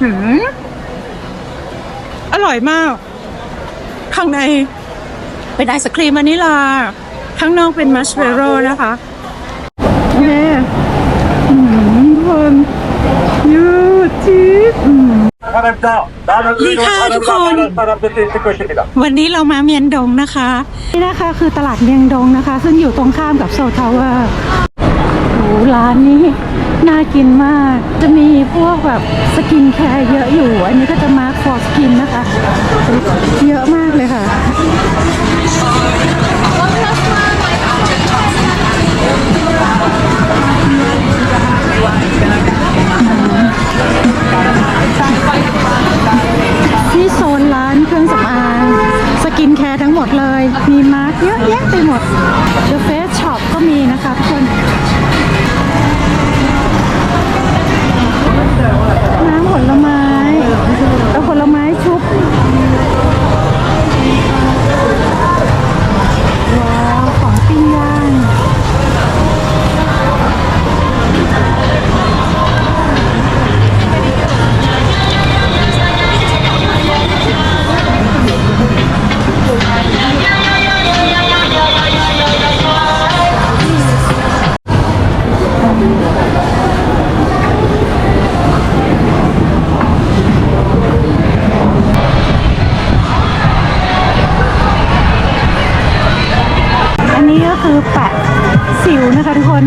หืมอร่อยมาก ข้างในเป็นไอศครีมวานิลา ข้างนอกเป็นมัชเมลโล่นะคะโอเคอืมทุกคนยืดจี๊ดอืมดีค่ะทุกคน วันนี้เรามาเมียนดงนะคะ นี่นะคะคือตลาดเมียงดงนะคะ ซึ่งอยู่ตรงข้ามกับโซทาวเวอร์โอ้ร้านนี้น่ากินมากจะมีพวก แบบสกินแคร์เยอะอยู่ อันนี้ก็จะมาร์คฟอร์สกินนะคะ เยอะมากเลยค่ะที่โซนร้านเครื่องสำอางสกินแคร์ทั้งหมดเลย มีมาร์กเยอะแยะไปหมด นะคะทุกคน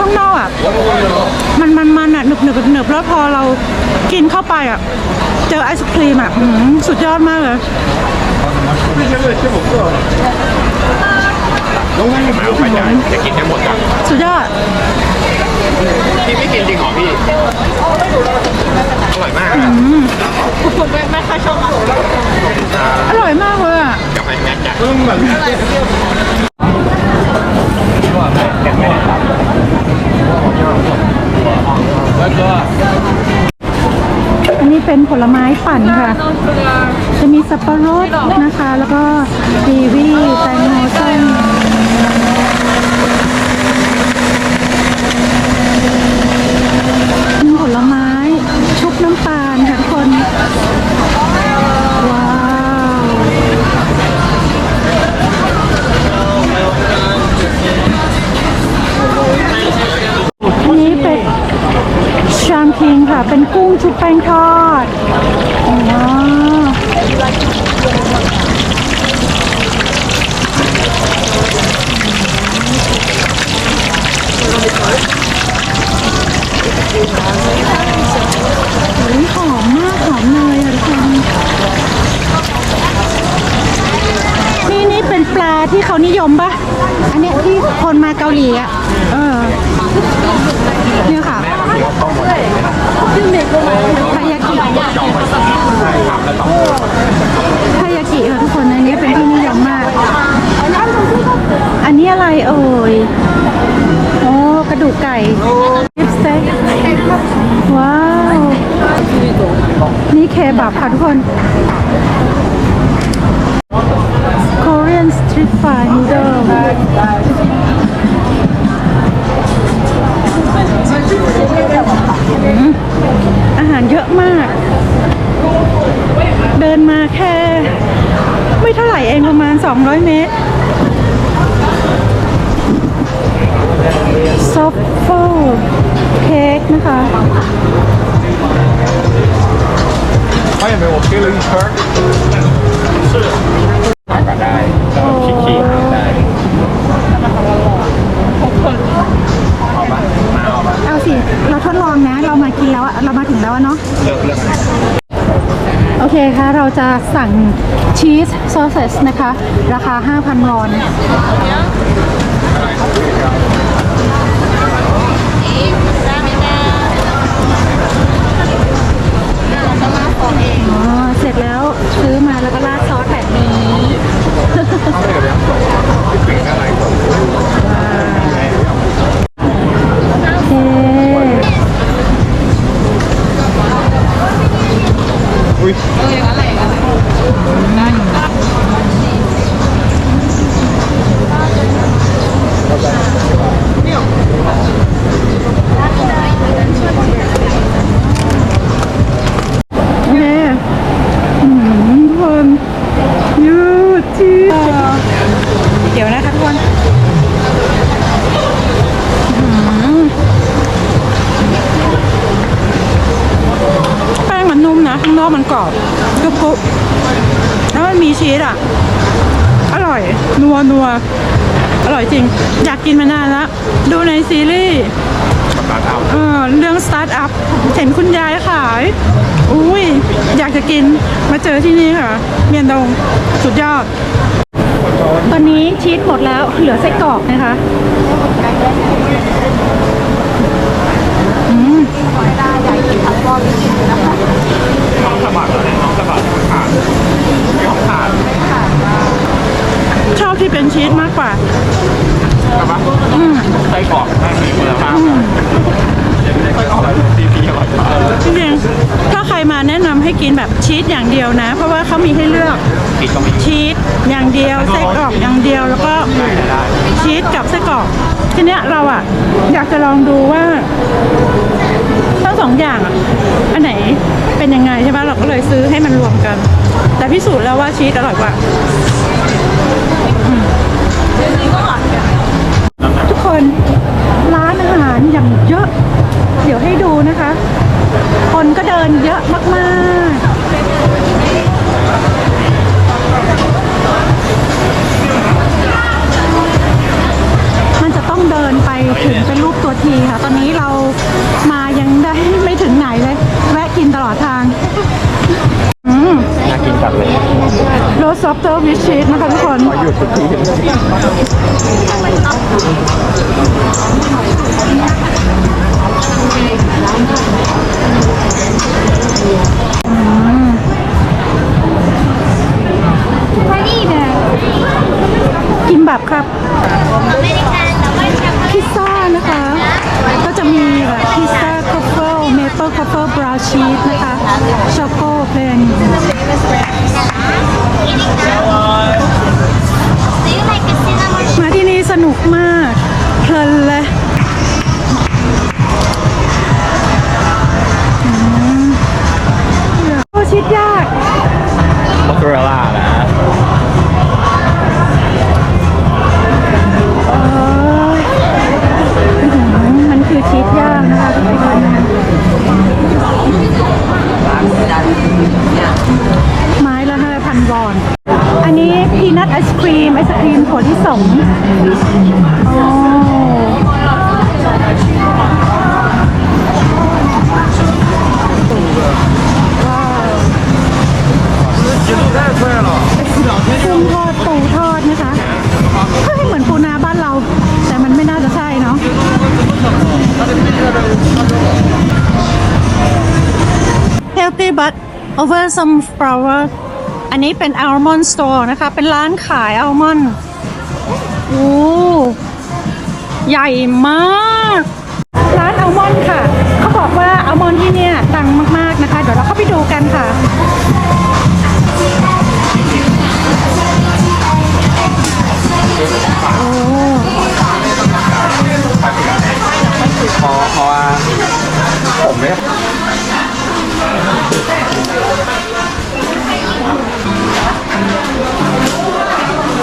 ข้างนอกอะมันมันมันอะหนึบหนึบหนึบแล้วพอเรากินเข้าไปอะ เจอไอศครีมอะอื้อหือสุดยอดมากเลยมาเอาไปจะจะกินได้หมดอะสุดยอดพี่ไม่กินจริงเหรอพี่อร่อยมากอะอร่อยมากเลยอะกับไอ้แม็ กซ์อะอันนี้เป็นผลไม้ปั่นค่ะ จะมีสับปะรดนะคะ แล้วก็กีวีแตงโมส้มมีผลไม้ชุบน้ำตาลค่ะทุกคน อันนี้เป็นชามคิงค่ะ เป็นกุ้งชุบแป้งทอด นี่เคบับค่ะทุกคน Korean street fried noodle อืมอาหารเยอะมาก เดินมาแค่ ไม่เท่าไหร่เองประมาณ 200 เมตรซอฟเฟิลเค้กนะคะ เขายังเป็นโอเคเลยเชิร์ผักก็ได้ก็ขี้ๆได้เอาปะมาเอาปะเอาสิ เราทดลองนะ เรามากินแล้วอะเรามาถึงแล้วอะเนาะ เลือกเลือกอะไรโอเคค่ะ เราจะสั่งชีสซอสเซสนะคะ ราคา 5,000 วอน นัวนัว อร่อยจริง อยากกินมานานแล้ว ดูในซีรีส์ประกาศเอาเออเรื่องสตาร์ทอัพเห็นคุณยายขาย อุ้ยอยากจะกินมาเจอที่นี่ค่ะ เมียนดง สุดยอด ตอนนี้ชีสหมดแล้วเหลือไส้กรอกนะคะน้องสะบัดแล้วเนี่ยน้องสะบัด ที่เป็นชีสมากกว่าใช่ปะไส้กรอกน่ามีคุณภาพไส้กรอกแล้วซีพีอร่อยมากจริงๆถ้าใครมาแนะนำให้กินแบบชีสอย่างเดียวนะ เพราะว่าเขามีให้เลือกกินก็มีชีสอย่างเดียวไส้กรอกอย่างเดียวแล้วก็ได้ชีสกับไส้กรอกทีเนี้ยเราอะอยากจะลองดูว่าทั้งสองอย่างอะอันไหนเป็นยังไงใช่ไหมเราก็เลยซื้อให้มันรวมกัน แต่พิสูจน์แล้วว่าชีสอร่อยกว่า บบครับพิซซ่านะคะ ก็จะมีแบบพิซซ่าคอฟเฟิลเมเปิลคอฟเฟิลบราวชีสนะคะช็อกโกเพลนมาที่นี่สนุกมาก เพลินเลยโอชิดยา but over some flower อันนี้เป็น almond store นะคะ เป็นร้านขาย almond โอ้ใหญ่มาก ร้านอัลมอนด์ค่ะ เขาบอกว่าอัลมอนด์ที่เนี่ยดังมากๆนะคะ เดี๋ยวเราเข้าไปดูกันค่ะพอพอผมเนี่ย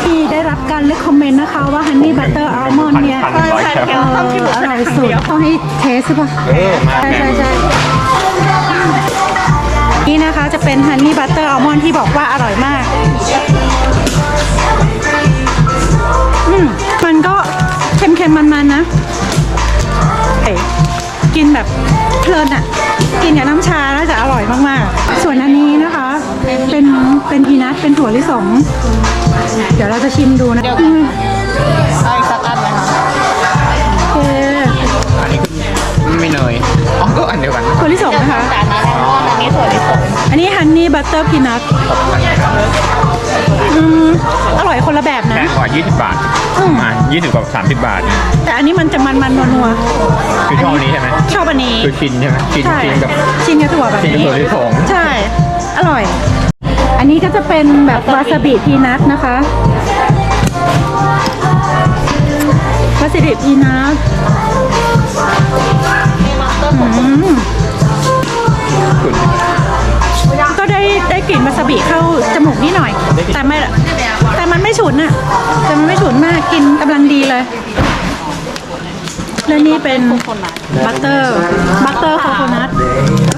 ที่ได้รับการเลคคอมเมนต์นะคะว่าฮันนี่บัตเตอร์อัลมอนด์เนี่ยพันร้อยแคปเอออร่อยสุดต้องให้เทสใช่ปะเออมาใช่แม่ใช่ใช่นี่นะคะจะเป็นฮันนี่บัตเตอร์อัลมอนด์ที่บอกว่าอร่อยมากอืมมันก็เค็มๆมันๆนะเอ้ยกินแบบเพลินอะกินกับน้ำชาแล้วจะ อร่อยมากๆ ส่วนอันนี้นะคะ เป็นเป็นพีนัทเป็นถั่วลิสง เดี๋ยวเราจะชิมดูนะอืมเอาอีกสักอันไหมคะโอเคอันนี้คือไม่เนยอ๋อก็อันเดียวกันถั่วลิสงนะคะแต่อันนั้นแอลมอนด์อันนี้ถั่วลิสงอันนี้ฮันนี่บัตเตอร์พีนัท อืมอร่อยคนละแบบแพนะงกว่า 20 บาทอืมมา20กว่า30 บาทเนี่ยแต่อันนี้มันจะมันๆนัวคือชอบอันนี้ใช่ไหมๆชอบอันนี้คือกินใช่ไหมกินใช่กินกับ ชินกับถั่วแบบกินกับนี้ถั่วลิสงใช่ อร่อย อันนี้ก็จะเป็นแบบวาซาบิพีนัทนะคะวาซาบิพีนัทอืม กลิ่นวาซาบิเข้าจมูกนิดหน่อย แต่ไม่แต่มันไม่ฉุนอะแต่มันไม่ฉุนมากกินกำลังดีเลยและนี่เป็นบัตเตอร์บัตเตอร์โคโคนัท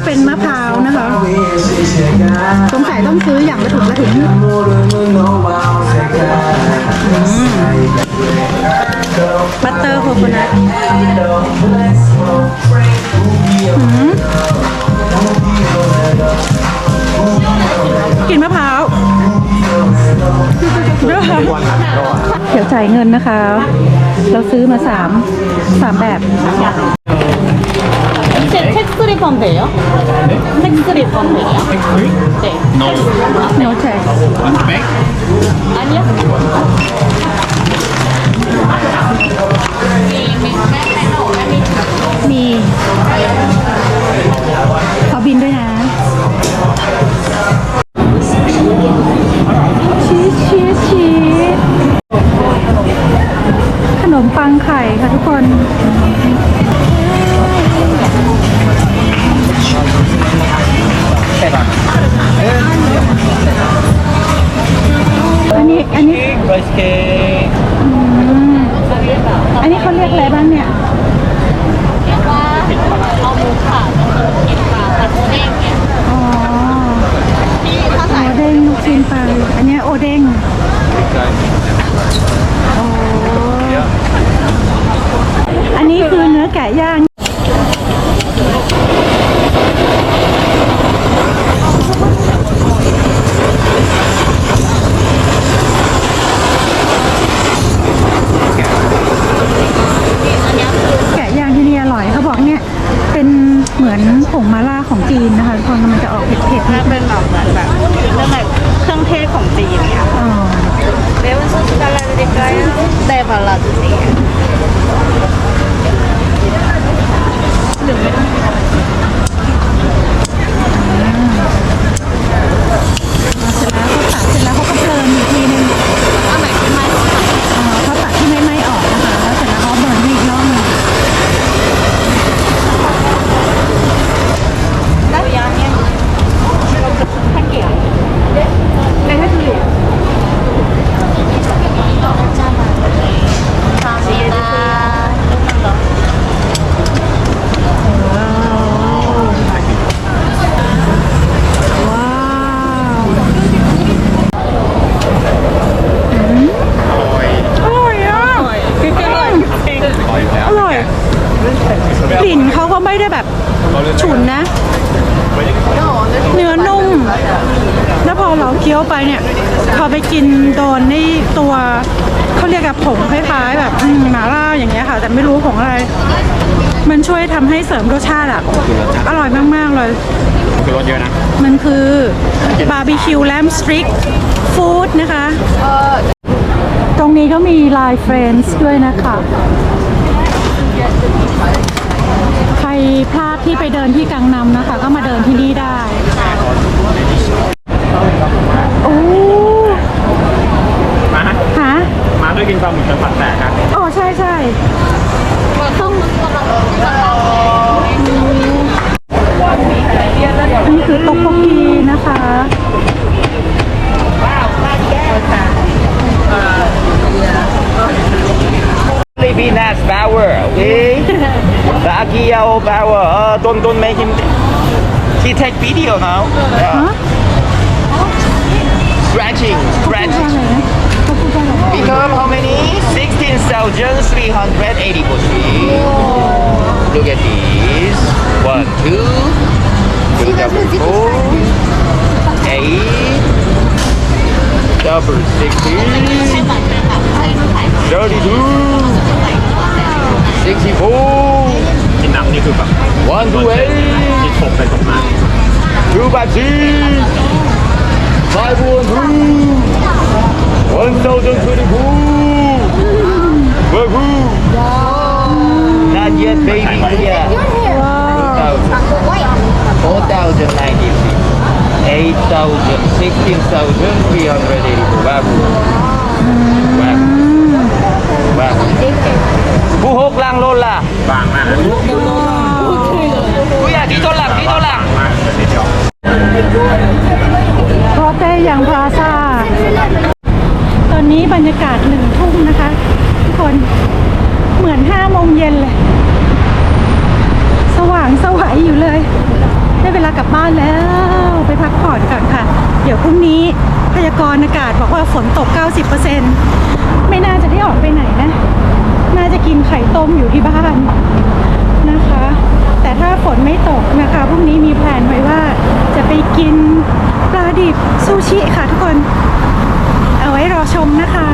เป็นมะพร้าวนะคะสงสัยต้องซื้ออย่างละถุงละถุง นนะคะ เราซื้อมาสามสามแบบ 이제 텍스리 펀드예요? 텍스리 펀드예요? 네. no โน้ตแชร์ แม็ก 아니요? อะไรบ้างเนี่ยว่าเอาหมูค่ะเก็บปลาผัดโอเด้งเนี่ยอ๋อที่ถ้าโอใส่เด้งลูกชิ้นปลาอันเนี้ยโอเด้งโอ้อันนี้คือเนื้อแกะย่าง เหมือนผงมาล่าของจีนนะคะทุกคนมันจะออกเผ็ดๆน่าเป็นแบบแบบเครื่องเทศของจีนเนี่ยอ๋อเบลซุสตาลาดิกายเดบัลาดิหรือไม่มาเสร็จแล้วเขาตักเสร็จแล้วเขาก็เพลินอีกทีนึง เคี้ยวไปเนี่ย พอไปกินโดนในตัวเขาเรียกกับผงคล้ายๆ แบบหมาล่าอย่างเงี้ยค่ะ แต่ไม่รู้ของอะไร มันช่วยทำให้เสริมรสชาติอะ อร่อยมากๆเลยคือรสเยอะนะ มันคือบาร์บีคิวแลมสตริกฟู้ดนะคะ ตรงนี้ก็มีไลน์เฟรนด์ด้วยนะคะ ใครพลาดที่ไปเดินที่กังนำนะคะ ก็มาเดินที่นี่ได้ โอ้มาฮะมาด้วยกินปลาหมึกจัผัดแตกครับอ๋อใช่ใช่ต้มนี่คือต๊อกโกีนะคะลีบีนัสบาวเวอร์โอเคลากิยาโอบาวเวอร์ต้นต้นไม่หิมที่เท take video now. 16,384. Look at these. One, two, two double four, eight, double sixteen, thirty-two, sixty-four, กินน้ำนี่คือแบบ one, โด two, นเตะ eight, ที่ชกไปชกมา two, five, six, five, one, two, one thousand twenty-four, Wahoo. Not yet, baby. Yeah. ว้าว Four thousand ninety-six, eight thousand, sixteen thousand three hundred eighty-four. Wahoo. Wahoo. Wahoo. ผู้หกลังโลละบางมากนะผู้อยากที่ตัวหลังที่ตัวหลังมากเลยทีเดียวโรเต้ยังพลาซ่าตอนนี้บรรยากาศหนึ่งทุ่มนะคะทุก คนเหมือนห้าโมงเย็นเลย สว่างสวัยอยู่เลย ได้เวลากลับบ้านแล้วไปพักผ่อนก่อนค่ะ เดี๋ยวพรุ่งนี้พยากรณ์อากาศบอกว่าฝนตก 90%ไม่น่าจะได้ออกไปไหนนะ น่าจะกินไข่ต้มอยู่ที่บ้านนะคะ แต่ถ้าฝนไม่ตกนะคะพรุ่งนี้มีแผนไว้ว่าจะไปกินปลาดิบซูชิค่ะทุกคน เอาไว้รอชมนะคะ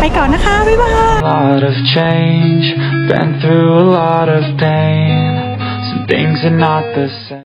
ไปก่อนนะคะ บ๊ายบาย lot of change, been through a lot of pain. Some things are not the same.